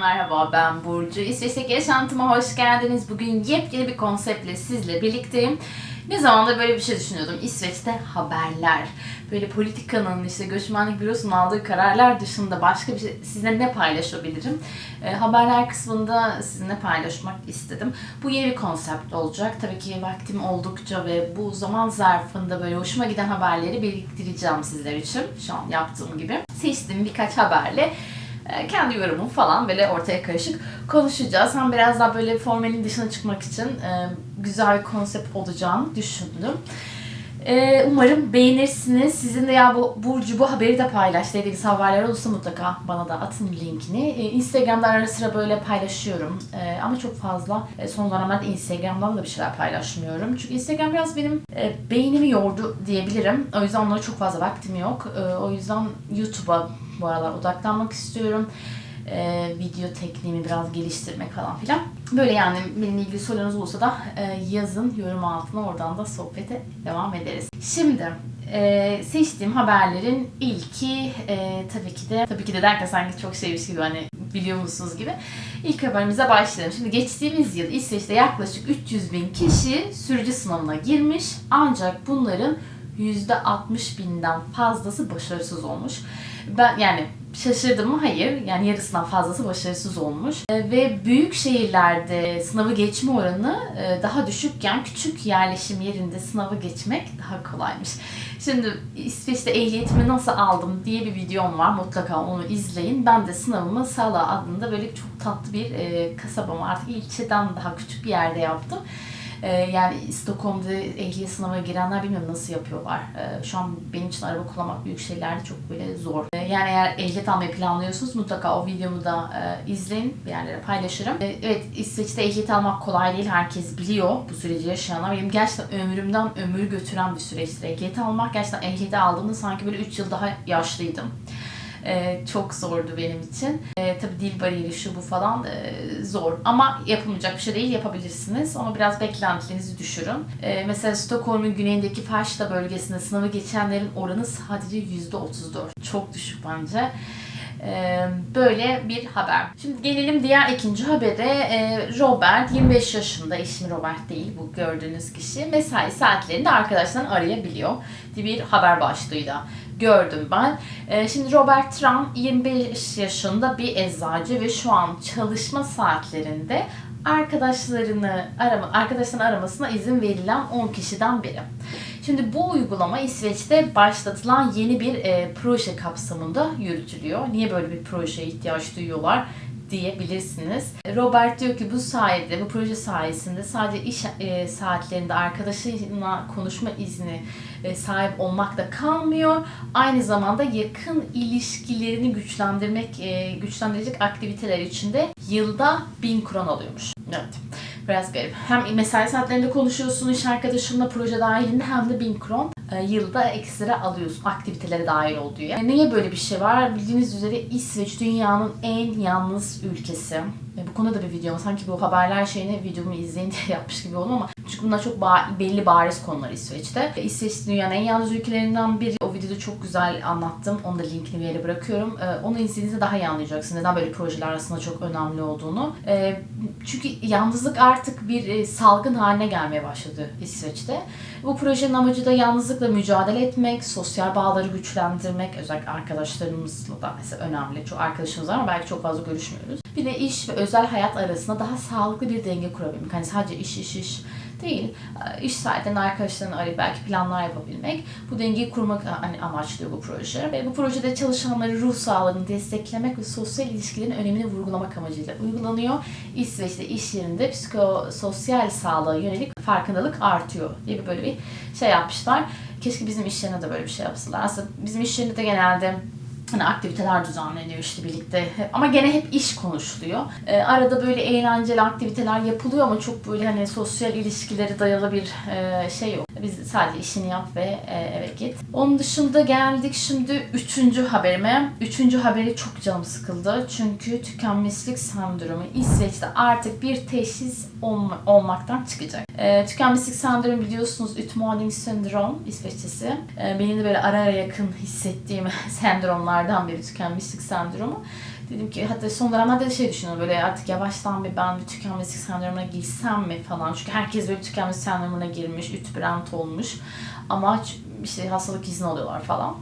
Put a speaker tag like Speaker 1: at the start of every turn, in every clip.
Speaker 1: Merhaba ben Burcu. İsveç'teki yaşantıma hoş geldiniz. Bugün yepyeni bir konseptle sizle birlikteyim. Ne zamandır böyle bir şey düşünüyordum. İsveç'te haberler. Böyle politikanın işte göçmenlik bürosunun aldığı kararlar dışında başka bir şey sizinle ne paylaşabilirim? E, haberler kısmında sizinle paylaşmak istedim. Bu yeni bir konsept olacak. Tabii ki vaktim oldukça ve bu zaman zarfında böyle hoşuma giden haberleri biriktireceğim sizler için. Şu an yaptığım gibi. Seçtiğim birkaç haberle kendi yorumum falan böyle ortaya karışık konuşacağız. Hem biraz daha böyle formalin dışına çıkmak için e, güzel bir konsept olacağını düşündüm. E, umarım beğenirsiniz. Sizin de ya bu Burcu bu haberi de paylaş dediğiniz haberler olursa mutlaka bana da atın linkini. Instagram'da ara sıra böyle paylaşıyorum. ama çok fazla son zamanlarda Instagram'dan da bir şeyler paylaşmıyorum. Çünkü Instagram biraz benim beynimi yordu diyebilirim. O yüzden onlara çok fazla vaktim yok. o yüzden YouTube'a bu aralar odaklanmak istiyorum. Ee, video tekniğimi biraz geliştirmek falan filan. Böyle yani benimle ilgili sorularınız olursa da e, yazın yorum altına oradan da sohbete devam ederiz. Şimdi e, seçtiğim haberlerin ilki e, tabii ki de tabii ki de derken sanki çok şeymiş gibi hani biliyor musunuz gibi. İlk haberimize başlayalım. Şimdi geçtiğimiz yıl İsveç'te yaklaşık 300 bin kişi sürücü sınavına girmiş ancak bunların %60 binden fazlası başarısız olmuş. Ben yani şaşırdım mı? Hayır. Yani yarısından fazlası başarısız olmuş. E, ve büyük şehirlerde sınavı geçme oranı e, daha düşükken küçük yerleşim yerinde sınavı geçmek daha kolaymış. Şimdi İsveç'te ehliyetimi nasıl aldım diye bir videom var. Mutlaka onu izleyin. Ben de sınavımı Sala adında böyle çok tatlı bir e, kasabama artık ilçeden daha küçük bir yerde yaptım. Ee, yani Stockholm'da ehliyet sınavına girenler bilmiyorum nasıl yapıyorlar. Ee, şu an benim için araba kullanmak büyük şehirlerde çok böyle zor. Ee, yani eğer ehliyet almayı planlıyorsunuz mutlaka o videomu da e, izleyin. Bir yerlere paylaşırım. evet İsveç'te ehliyet almak kolay değil. Herkes biliyor bu süreci yaşayanlar. Benim gerçekten ömrümden ömür götüren bir süreçtir ehliyet almak. Gerçekten ehliyeti aldığımda sanki böyle 3 yıl daha yaşlıydım. Ee, çok zordu benim için. Ee, tabii dil bariyeri şu bu falan e, zor. Ama yapılmayacak bir şey değil yapabilirsiniz. Ama biraz beklentilerinizi düşürün. Ee, mesela Stockholm'un güneyindeki Farsta bölgesinde sınavı geçenlerin oranı sadece %34. Çok düşük bence. Böyle bir haber. Şimdi gelelim diğer ikinci habere. Robert 25 yaşında, eşim Robert değil bu gördüğünüz kişi. Mesai saatlerinde arkadaşlarını arayabiliyor bir haber başlığıyla gördüm ben. Şimdi Robert Trump 25 yaşında bir eczacı ve şu an çalışma saatlerinde arkadaşlarını arama, arkadaşlarını aramasına izin verilen 10 kişiden biri. Şimdi bu uygulama İsveç'te başlatılan yeni bir e, proje kapsamında yürütülüyor. Niye böyle bir projeye ihtiyaç duyuyorlar? Diyebilirsiniz. Robert diyor ki bu sayede, bu proje sayesinde sadece iş e, saatlerinde arkadaşıyla konuşma izni e, sahip olmakta kalmıyor. Aynı zamanda yakın ilişkilerini güçlendirmek, e, güçlendirecek aktiviteler içinde yılda bin kron alıyormuş. Evet. Biraz garip. Hem mesai saatlerinde konuşuyorsun iş arkadaşınla proje dahilinde hem de bin kron e, yılda ekstra alıyorsun aktivitelere dahil olduğu. Yani niye böyle bir şey var? Bildiğiniz üzere İsveç dünyanın en yalnız ülkesi. Bu konuda da bir video sanki bu haberler şeyini videomu izleyin diye yapmış gibi oldum ama çünkü bunlar çok ba- belli bariz konular İsveç'te. İsveç dünyanın en yalnız ülkelerinden biri. O videoda çok güzel anlattım. Onu da linkini bir yere bırakıyorum. Ee, onu izlediğinizde daha iyi anlayacaksınız. Neden böyle projeler arasında çok önemli olduğunu. Ee, çünkü yalnızlık artık bir e, salgın haline gelmeye başladı İsveç'te. Bu projenin amacı da yalnızlıkla mücadele etmek, sosyal bağları güçlendirmek, özellikle arkadaşlarımızla da mesela önemli. Çok arkadaşımız var ama belki çok fazla görüşmüyoruz. Bir de iş ve özel hayat arasında daha sağlıklı bir denge kurabilmek. Hani sadece iş iş iş değil. İş saatlerinde arkadaşlarını arayıp belki planlar yapabilmek. Bu dengeyi kurmak hani amaçlıyor bu proje. Ve bu projede çalışanların ruh sağlığını desteklemek ve sosyal ilişkilerin önemini vurgulamak amacıyla uygulanıyor. İsveç'te iş yerinde psikososyal sağlığa yönelik farkındalık artıyor diye böyle bir şey yapmışlar. Keşke bizim iş yerine de böyle bir şey yapsalar. Aslında bizim iş yerinde de genelde hani aktiviteler düzenleniyor işte birlikte ama gene hep iş konuşuluyor. E, arada böyle eğlenceli aktiviteler yapılıyor ama çok böyle hani sosyal ilişkileri dayalı bir e, şey yok. Biz sadece işini yap ve e, eve git. Onun dışında geldik şimdi üçüncü haberime. Üçüncü haberi çok canım sıkıldı. Çünkü tükenmişlik sendromu İsveç'te artık bir teşhis olma, olmaktan çıkacak. E, tükenmişlik sendromu biliyorsunuz Utmaning sendrom İsveççesi. E, benim de böyle ara ara yakın hissettiğim sendromlardan biri tükenmişlik sendromu. Dedim ki hatta son dönemlerde de şey düşünüyorum böyle artık yavaştan bir ben bir tükenmişlik sendromuna girsem mi falan. Çünkü herkes böyle tükenmişlik sendromuna girmiş, ütbrant olmuş. Ama işte hastalık izni alıyorlar falan.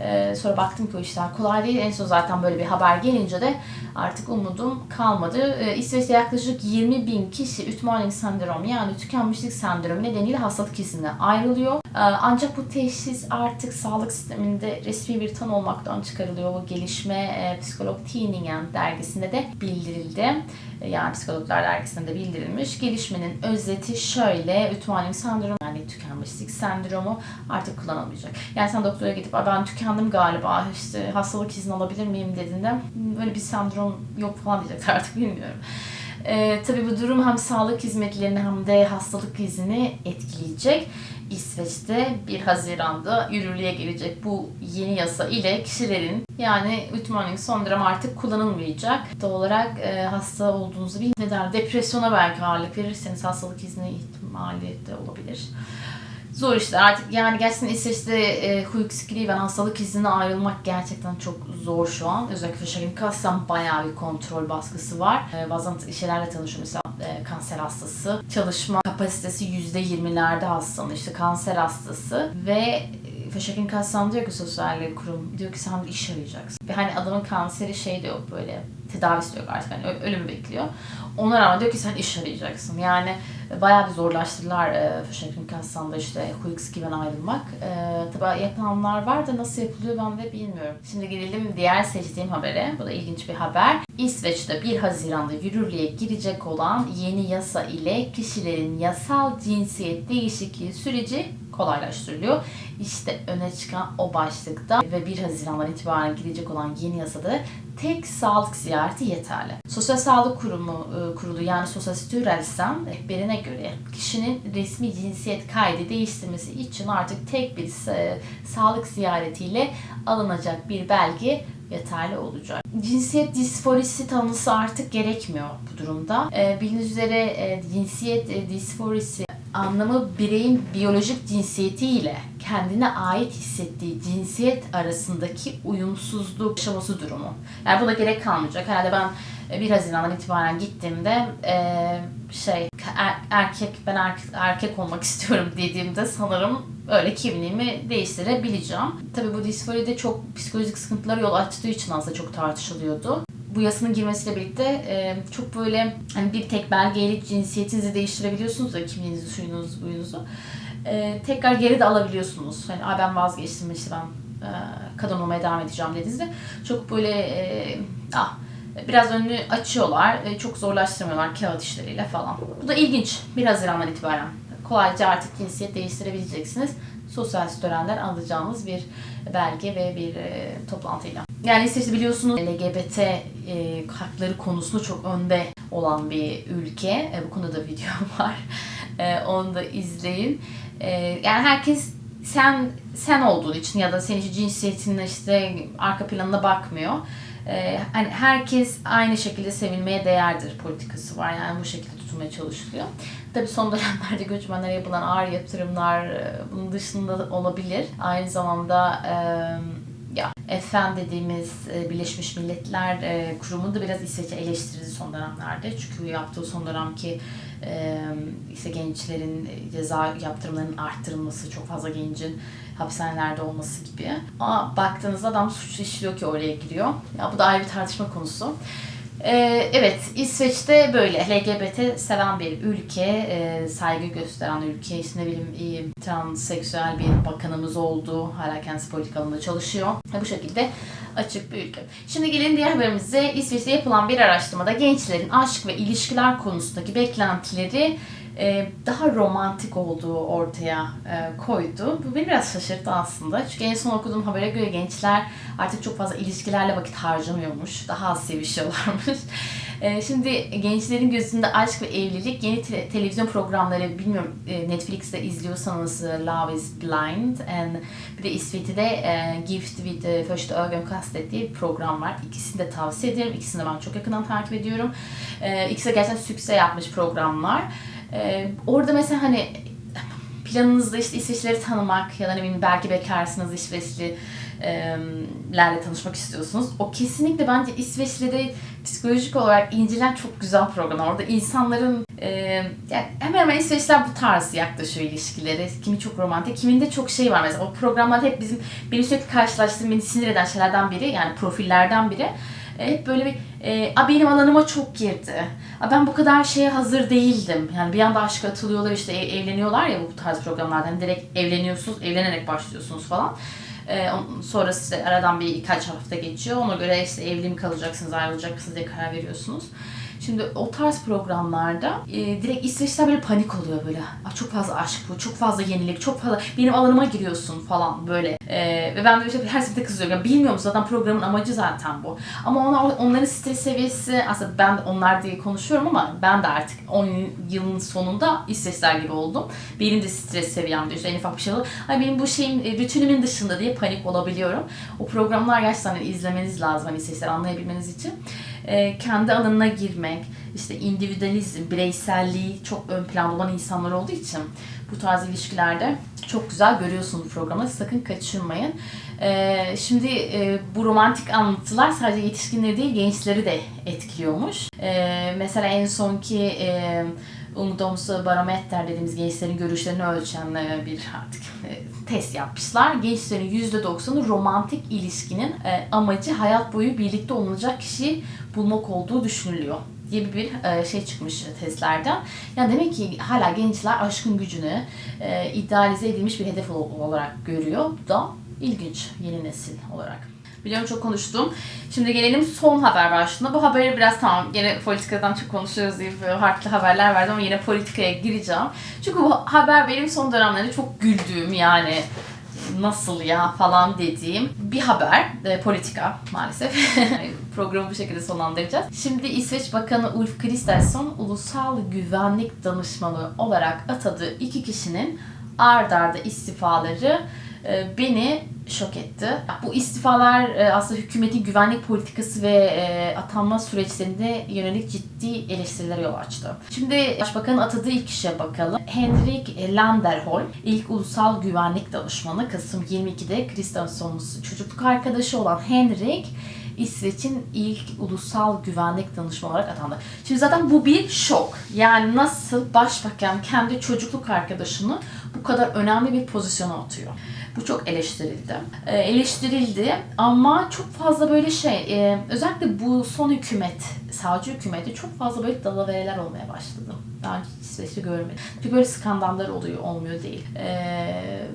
Speaker 1: Ee, sonra baktım ki o işler kolay değil. En son zaten böyle bir haber gelince de artık umudum kalmadı. Ee, İsveç'te yaklaşık 20 bin kişi Ütmaling sendromu yani tükenmişlik sendromu nedeniyle hastalık iznine ayrılıyor. Ee, ancak bu teşhis artık sağlık sisteminde resmi bir tanı olmaktan çıkarılıyor. Bu gelişme e, Psikolog Tidningen dergisinde de bildirildi. E, yani Psikologlar dergisinde de bildirilmiş. Gelişmenin özeti şöyle. Ütmaling sendromu yani tükenmişlik sendromu artık kullanılmayacak. Yani sen doktora gidip ben tükendim galiba işte hastalık izni alabilir miyim dediğinde öyle bir sendrom yok falan diyecekler artık bilmiyorum. Ee, tabii bu durum hem sağlık hizmetlerini hem de hastalık izni etkileyecek. İsveç'te 1 Haziran'da yürürlüğe gelecek bu yeni yasa ile kişilerin yani Ütmaning sendromu artık kullanılmayacak. Doğal olarak e, hasta olduğunuzu bir neden depresyona belki ağırlık verirseniz hastalık izni ihtimali de olabilir. Zor işte artık yani gerçekten İsveç'te e, Huykskriven hastalık iznine ayrılmak gerçekten çok zor şu an. Özellikle Försäkringskassan bayağı bir kontrol baskısı var. E, bazen şeylerle tanışıyorum mesela e, kanser hastası. Çalışma kapasitesi %20'lerde hastanın işte kanser hastası ve Försäkringskassan diyor ki sosyal kurum diyor ki sen iş arayacaksın. Ve hani adamın kanseri şey de yok böyle tedavisi yok artık hani ölümü bekliyor. Ona rağmen diyor ki sen iş arayacaksın. Yani bayağı bir zorlaştırdılar e, Försäkringskassan'da işte Huykskiven ayrılmak. E, tabi yapanlar var da nasıl yapılıyor ben de bilmiyorum. Şimdi gelelim diğer seçtiğim habere. Bu da ilginç bir haber. İsveç'te 1 Haziran'da yürürlüğe girecek olan yeni yasa ile kişilerin yasal cinsiyet değişikliği süreci kolaylaştırılıyor. İşte öne çıkan o başlıkta ve 1 Haziran'dan itibaren girecek olan yeni yasada tek sağlık ziyareti yeterli. Sosyal Sağlık Kurumu e, kurulu yani Sosyal Styrelsen rehberine göre kişinin resmi cinsiyet kaydı değiştirmesi için artık tek bir e, sağlık ziyaretiyle alınacak bir belge yeterli olacak. Cinsiyet disforisi tanısı artık gerekmiyor bu durumda. E, bildiğiniz üzere cinsiyet disforisi anlamı bireyin biyolojik cinsiyetiyle kendine ait hissettiği cinsiyet arasındaki uyumsuzluk aşaması durumu. Yani buna gerek kalmayacak. Herhalde ben 1 Haziran'dan itibaren gittiğimde e, şey er, erkek ben erkek, erkek olmak istiyorum dediğimde sanırım öyle kimliğimi değiştirebileceğim. Tabii bu disforide çok psikolojik sıkıntılara yol açtığı için aslında çok tartışılıyordu bu yasanın girmesiyle birlikte e, çok böyle hani bir tek belgeyle cinsiyetinizi değiştirebiliyorsunuz ya kimliğinizi, suyunuzu, buyunuzu. E, tekrar geri de alabiliyorsunuz. Hani ben vazgeçtim işte ben e, kadın olmaya devam edeceğim dediğinizde çok böyle e, ah biraz önünü açıyorlar. E, çok zorlaştırmıyorlar kağıt işleriyle falan. Bu da ilginç. 1 Haziran'dan itibaren kolayca artık cinsiyet değiştirebileceksiniz. Sosyal sitörenden alacağımız bir belge ve bir e, toplantıyla. Yani İsveç'te biliyorsunuz LGBT e, hakları konusunda çok önde olan bir ülke. E, bu konuda da video var. E, onu da izleyin. E, yani herkes sen sen olduğun için ya da senin için cinsiyetinle işte arka planına bakmıyor. Ee, hani herkes aynı şekilde sevilmeye değerdir politikası var. Yani bu şekilde tutulmaya çalışılıyor. Tabii son dönemlerde göçmenlere yapılan ağır yatırımlar e, bunun dışında olabilir. Aynı zamanda e, ya FN dediğimiz e, Birleşmiş Milletler Kurumu da biraz İsveç'i eleştirdi son dönemlerde. Çünkü yaptığı son dönemki işte gençlerin ceza yaptırımlarının arttırılması, çok fazla gencin hapishanelerde olması gibi. Ama baktığınızda adam suç işliyor ki oraya giriyor. Ya bu da ayrı bir tartışma konusu. Ee, evet, İsveç'te böyle LGBT seven bir ülke, e, saygı gösteren ülke, işte ne bileyim transseksüel bir bakanımız oldu, hala kendisi politik alanında çalışıyor. Bu şekilde açık bir ülke. Şimdi gelin diğer haberimize. İsveç'te yapılan bir araştırmada gençlerin aşk ve ilişkiler konusundaki beklentileri e, daha romantik olduğu ortaya e, koydu. Bu beni biraz şaşırttı aslında. Çünkü en son okuduğum habere göre gençler artık çok fazla ilişkilerle vakit harcamıyormuş. Daha az sevişiyorlarmış. E, şimdi gençlerin gözünde aşk ve evlilik yeni te- televizyon programları bilmiyorum Netflix'te izliyorsanız Love is Blind and bir de İsveç'te Gift with Första Ögonkastet program var. İkisini de tavsiye ederim. İkisini de ben çok yakından takip ediyorum. İkisi de gerçekten sükse yapmış programlar. Ee, orada mesela hani planınızda işte İsveçlileri tanımak ya da ne bileyim belki bekarsınız İsveçli e, lerle tanışmak istiyorsunuz. O kesinlikle bence İsveçlileri psikolojik olarak incelen çok güzel program. Orada insanların e, yani hemen hemen İsveçliler bu tarz yaklaşıyor ilişkileri. Kimi çok romantik, kiminde çok şey var mesela. O programlar hep bizim benim sürekli karşılaştığım beni sinir eden şeylerden biri yani profillerden biri. E, hep böyle bir e, A, benim alanıma çok girdi. A, ben bu kadar şeye hazır değildim. Yani bir anda aşka atılıyorlar işte ev- evleniyorlar ya bu tarz programlardan. Hani direkt evleniyorsunuz, evlenerek başlıyorsunuz falan. E, on- sonra işte aradan bir kaç hafta geçiyor. Ona göre işte evli mi kalacaksınız, ayrılacak diye karar veriyorsunuz. Şimdi o tarz programlarda e, direkt İsveçler böyle panik oluyor böyle. "Aa, çok fazla aşk bu, çok fazla yenilik, çok fazla benim alanıma giriyorsun falan böyle. E, ve ben de işte her seferinde kızıyorum. Ya bilmiyorum zaten programın amacı zaten bu. Ama ona, onların stres seviyesi aslında ben de onlar diye konuşuyorum ama ben de artık 10 yılın sonunda İsveçler gibi oldum. Benim de stres seviyem düştü. En ufak bir şey oldu. Ay benim bu şeyin e, bütünümün dışında diye panik olabiliyorum. O programlar gerçekten hani izlemeniz lazım hani İsveçler anlayabilmeniz için. E, kendi alanına girmek, işte individualizm, bireyselliği çok ön planda olan insanlar olduğu için bu tarz ilişkilerde çok güzel görüyorsunuz bu programı. Sakın kaçırmayın. E, şimdi e, bu romantik anlatılar sadece yetişkinleri değil gençleri de etkiliyormuş. E, mesela en sonki e, Ungdomsbarometer dediğimiz gençlerin görüşlerini ölçen e, bir artık e, test yapmışlar. Gençlerin %90'ı romantik ilişkinin e, amacı hayat boyu birlikte olunacak kişiyi bulmak olduğu düşünülüyor diye bir şey çıkmış testlerden. Yani demek ki hala gençler aşkın gücünü idealize edilmiş bir hedef ol- olarak görüyor. Bu da ilginç yeni nesil olarak. Biliyorum çok konuştum. Şimdi gelelim son haber başlığına. Bu haberi biraz tamam gene politikadan çok konuşuyoruz diye böyle farklı haberler verdim ama yine politikaya gireceğim. Çünkü bu haber benim son dönemlerde çok güldüğüm yani nasıl ya falan dediğim bir haber. E, politika maalesef. Programı bu şekilde sonlandıracağız. Şimdi İsveç Bakanı Ulf Kristersson ulusal güvenlik danışmanı olarak atadığı iki kişinin ard arda istifaları beni şok etti. Bu istifalar e, aslında hükümetin güvenlik politikası ve e, atanma süreçlerinde yönelik ciddi eleştirilere yol açtı. Şimdi Başbakanın atadığı ilk kişiye bakalım. Henrik Landerholm, ilk ulusal güvenlik danışmanı Kasım 22'de Kristensson'un çocukluk arkadaşı olan Henrik İsveç'in ilk ulusal güvenlik danışmanı olarak atandı. Şimdi zaten bu bir şok. Yani nasıl başbakan kendi çocukluk arkadaşını bu kadar önemli bir pozisyona atıyor. Bu çok eleştirildi. Ee, eleştirildi ama çok fazla böyle şey, e, özellikle bu son hükümet, sağcı hükümeti çok fazla böyle dalavereler olmaya başladı. Daha önce İsveç'te görmedim. Çünkü böyle skandallar oluyor, olmuyor değil. Ee,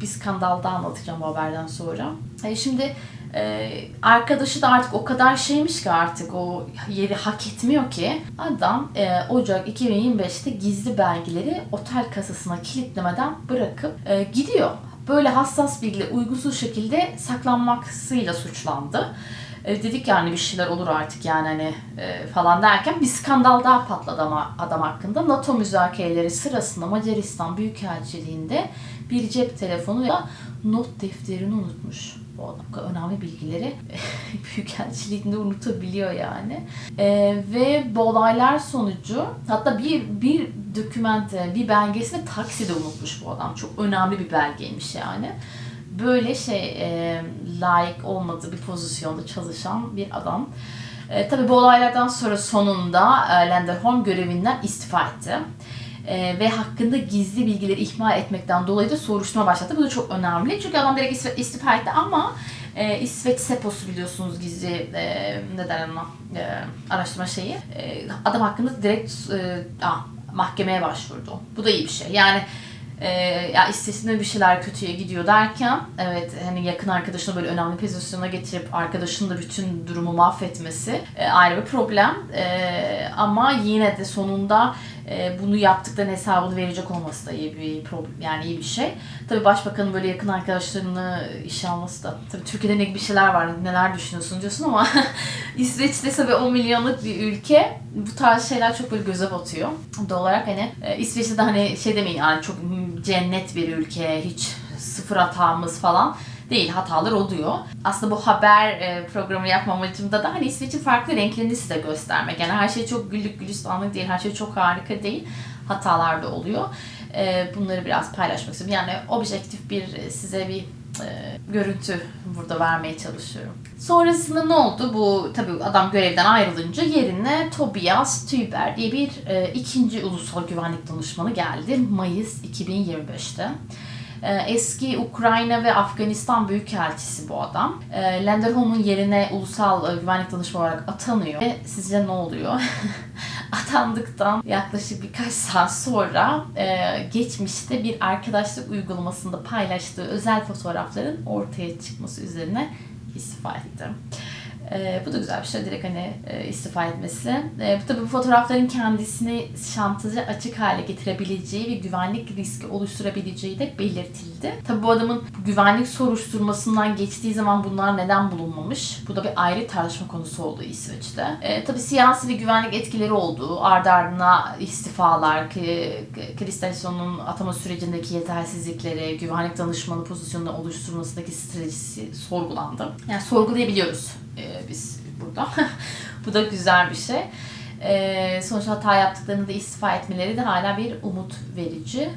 Speaker 1: bir skandalda anlatacağım bu haberden sonra. E, şimdi e, arkadaşı da artık o kadar şeymiş ki artık o yeri hak etmiyor ki adam e, Ocak 2025'te gizli belgeleri otel kasasına kilitlemeden bırakıp e, gidiyor. Böyle hassas bilgileri uygunsuz şekilde saklanmasıyla suçlandı. E, dedik yani bir şeyler olur artık yani hani e, falan derken bir skandal daha patladı ama adam hakkında. NATO müzakereleri sırasında Macaristan Büyükelçiliğinde bir cep telefonu ve not defterini unutmuş. Bu önemli bilgileri Büyükelçiliğinde unutabiliyor yani. E, ve bu olaylar sonucu hatta bir bir dokümente, bir belgesini takside unutmuş bu adam. Çok önemli bir belgeymiş yani böyle şey e, layık olmadığı bir pozisyonda çalışan bir adam. E, tabii bu olaylardan sonra sonunda e, Lenderholm görevinden istifa etti. E, ve hakkında gizli bilgileri ihmal etmekten dolayı da soruşturma başlattı. Bu da çok önemli. Çünkü adam direkt istif- istifa etti ama e, İsveç Seposu biliyorsunuz gizli e, ne derler ona e, araştırma şeyi. E, adam hakkında direkt e, ah, mahkemeye başvurdu. Bu da iyi bir şey. Yani e, ya istesinde bir şeyler kötüye gidiyor derken evet hani yakın arkadaşını böyle önemli pozisyona getirip arkadaşının da bütün durumu mahvetmesi e, ayrı bir problem E, ama yine de sonunda e, bunu yaptıklarının hesabını verecek olması da iyi bir problem yani iyi bir şey. Tabii başbakanın böyle yakın arkadaşlarını işe alması da tabii Türkiye'de ne bir şeyler var neler düşünüyorsun diyorsun ama İsveç'te tabii 10 milyonluk bir ülke bu tarz şeyler çok böyle göze batıyor. Doğal olarak hani e, İsveç'te de hani şey demeyin yani çok cennet bir ülke hiç sıfır hatamız falan değil hatalar oluyor. Aslında bu haber e, programı yapma amacımda da hani İsveç'in farklı renklerini size göstermek. Yani her şey çok güllük gülistanlık değil, her şey çok harika değil. Hatalar da oluyor. E, bunları biraz paylaşmak istiyorum. Yani objektif bir e, size bir e, görüntü burada vermeye çalışıyorum. Sonrasında ne oldu? Bu tabii adam görevden ayrılınca yerine Tobias Tüber diye bir e, ikinci ulusal güvenlik danışmanı geldi Mayıs 2025'te. E, Eski Ukrayna ve Afganistan Büyükelçisi bu adam. E, Lenderholm'un yerine ulusal e, güvenlik danışmanı olarak atanıyor. Ve sizce ne oluyor? Atandıktan yaklaşık birkaç saat sonra e, geçmişte bir arkadaşlık uygulamasında paylaştığı özel fotoğrafların ortaya çıkması üzerine istifa etti. E, bu da güzel bir şey. Direkt hani e, istifa etmesi. E, bu tabii bu fotoğrafların kendisini şantajı açık hale getirebileceği ve güvenlik riski oluşturabileceği de belirtildi. Tabii bu adamın güvenlik soruşturmasından geçtiği zaman bunlar neden bulunmamış? Bu da bir ayrı tartışma konusu oldu İsveç'te. E, tabii siyasi ve güvenlik etkileri olduğu, ardı ardına istifalar, ki atama sürecindeki yetersizlikleri, güvenlik danışmanı pozisyonunu oluşturmasındaki stratejisi sorgulandı. Yani sorgulayabiliyoruz e, biz burada. Bu da güzel bir şey. E, sonuçta hata yaptıklarını da istifa etmeleri de hala bir umut verici.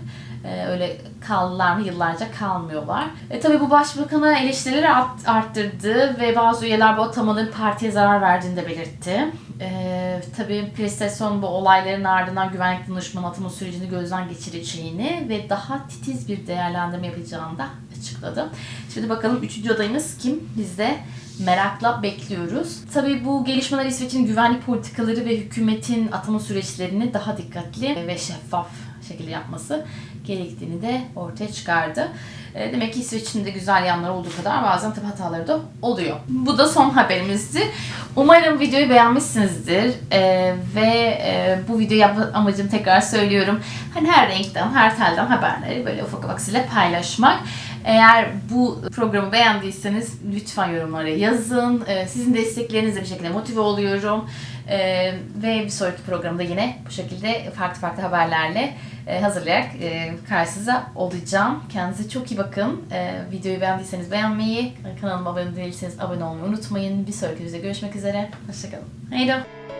Speaker 1: E, öyle kaldılar mı yıllarca kalmıyorlar. E, tabii bu başbakanı eleştirileri art- arttırdı ve bazı üyeler bu atamaların partiye zarar verdiğini de belirtti. E, tabii Prestesson bu olayların ardından güvenlik danışmanı atama sürecini gözden geçireceğini ve daha titiz bir değerlendirme yapacağını da açıkladı. Şimdi bakalım üçüncü adayımız kim? Biz de merakla bekliyoruz. Tabii bu gelişmeler İsveç'in güvenlik politikaları ve hükümetin atama süreçlerini daha dikkatli ve şeffaf şekilde yapması gerektiğini de ortaya çıkardı. E, Demek ki İsveç'in de güzel yanları olduğu kadar bazen tabii hataları da oluyor. Bu da son haberimizdi. Umarım videoyu beğenmişsinizdir E, ve e, bu videoyu yapma amacım tekrar söylüyorum. Hani her renkten, her telden haberleri böyle ufak ufak size paylaşmak. Eğer bu programı beğendiyseniz lütfen yorumlara yazın. Ee, Sizin desteklerinizle bir şekilde motive oluyorum. Ee, Ve bir sonraki programda yine bu şekilde farklı farklı haberlerle e, hazırlayarak e, karşınıza olacağım. Kendinize çok iyi bakın. Ee, Videoyu beğendiyseniz beğenmeyi, kanalıma abone değilseniz abone olmayı unutmayın. Bir sonraki videoda görüşmek üzere. Hoşçakalın. Då!